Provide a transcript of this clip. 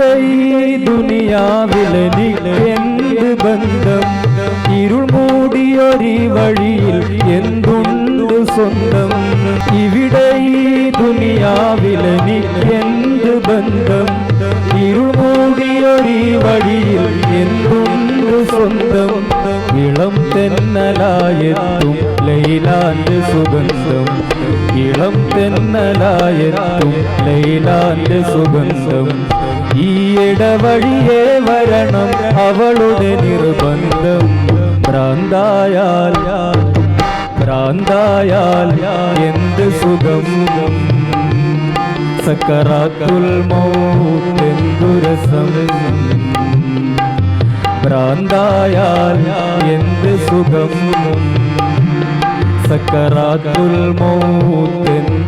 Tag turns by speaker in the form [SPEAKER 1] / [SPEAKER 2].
[SPEAKER 1] ഇവിടെ ഈ ദുനിയാവിലെനിക്ക് എന്ത് ബന്ധം ഇരുൾ മൂടിയൊരി വഴിയിൽ എന്തുണ്ട് സ്വന്തം ഇവിടെ ഈ ദുനിയാവിലെനിക്ക് എന്ത് ബന്ധം ഇരുൾ മൂടിയൊരി വഴിയിൽ എന്തുണ്ട് സ്വന്തം ഇളം തെന്നലായെത്തും ലൈലാന്റെ സുഗന്ധം ഇളം തെന്നലായെത്തും ലൈലാന്റെ സുഗന്ധം ഈ ഇടവഴിയെ വരണം അവളുടെ നിർബന്ധം. ഭ്രാന്തായാൽ ഭ്രാന്തായാൽ എന്ത് സുഖം? സക്കറാത്തുൽ മൗത്തെന്തുരസം ഭ്രാന്തായാൽ എന്ത് സുഖം? സക്കറാത്തുൽ മൗത്തെന്തുരസം